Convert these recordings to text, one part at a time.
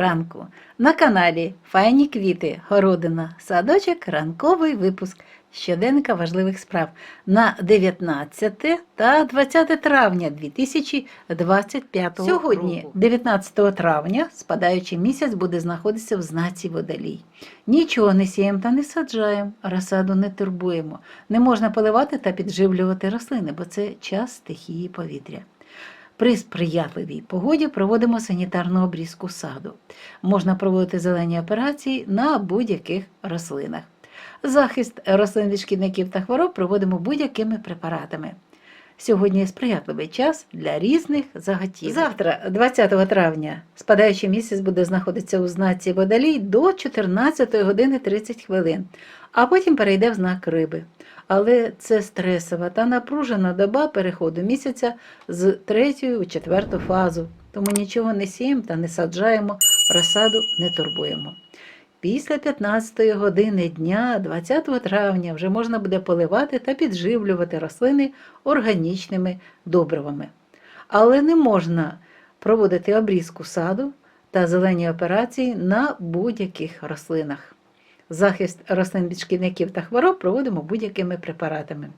ранку. На каналі Файні квіти, городина, садочок, ранковий випуск щоденника важливих справ на 19 та 20 травня 2025 року. Сьогодні, 19 травня, спадаючий місяць буде знаходитися в знаці водолій. Нічого не сіємо та не саджаємо, розсаду не турбуємо. Не можна поливати та підживлювати рослини, бо це час стихії повітря. При сприятливій погоді проводимо санітарну обрізку саду. Можна проводити зелені операції на будь-яких рослинах. Захист рослин від шкідників та хвороб проводимо будь-якими препаратами. Сьогодні сприятливий час для різних заготівель. Завтра, 20 травня, спадаючий місяць буде знаходитися у знаці водолій до 14 години 30 хвилин, а потім перейде в знак риби. Але це стресова та напружена доба переходу місяця з третьої у четверту фазу, тому нічого не сіємо та не саджаємо, розсаду не турбуємо. Після 15 години дня, 20 травня, вже можна буде поливати та підживлювати рослини органічними добривами. Але не можна проводити обрізку саду та зелені операції на будь-яких рослинах. Захист рослин від шкідників та хвороб проводимо будь-якими препаратами.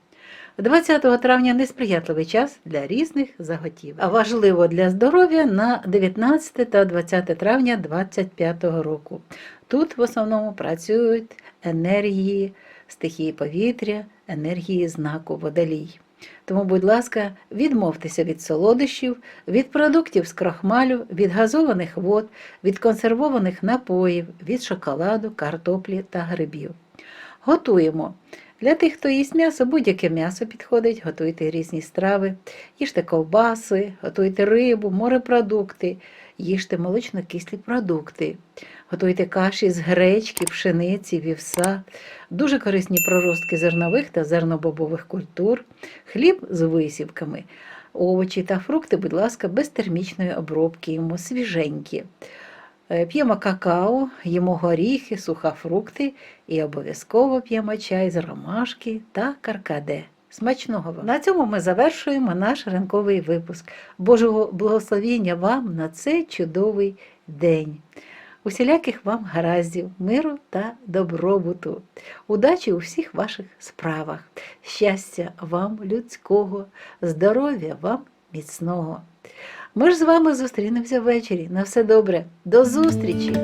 20 травня несприятливий час для різних заготів. А важливо для здоров'я на 19 та 20 травня 2025 року. Тут в основному працюють енергії стихії повітря, енергії знаку водолій. Тому, будь ласка, відмовтеся від солодощів, від продуктів з крахмалю, від газованих вод, від консервованих напоїв, від шоколаду, картоплі та грибів. Готуємо. Для тих, хто їсть м'ясо, будь-яке м'ясо підходить, готуйте різні страви, їжте ковбаси, готуйте рибу, морепродукти, їжте молочно-кислі продукти, готуйте каші з гречки, пшениці, вівса, дуже корисні проростки зернових та зернобобових культур, хліб з висівками, овочі та фрукти, будь ласка, без термічної обробки, йому свіженькі. Е, П'ємо какао, їмо горіхи, сухофрукти і обов'язково п'ємо чай з ромашки та каркаде. Смачного вам! На цьому ми завершуємо наш ранковий випуск. Божого благословіння вам на цей чудовий день. Усіляких вам гараздів, миру та добробуту, удачі у всіх ваших справах, щастя вам людського, здоров'я вам міцного. Ми ж з вами зустрінемося ввечері. На все добре. До зустрічі!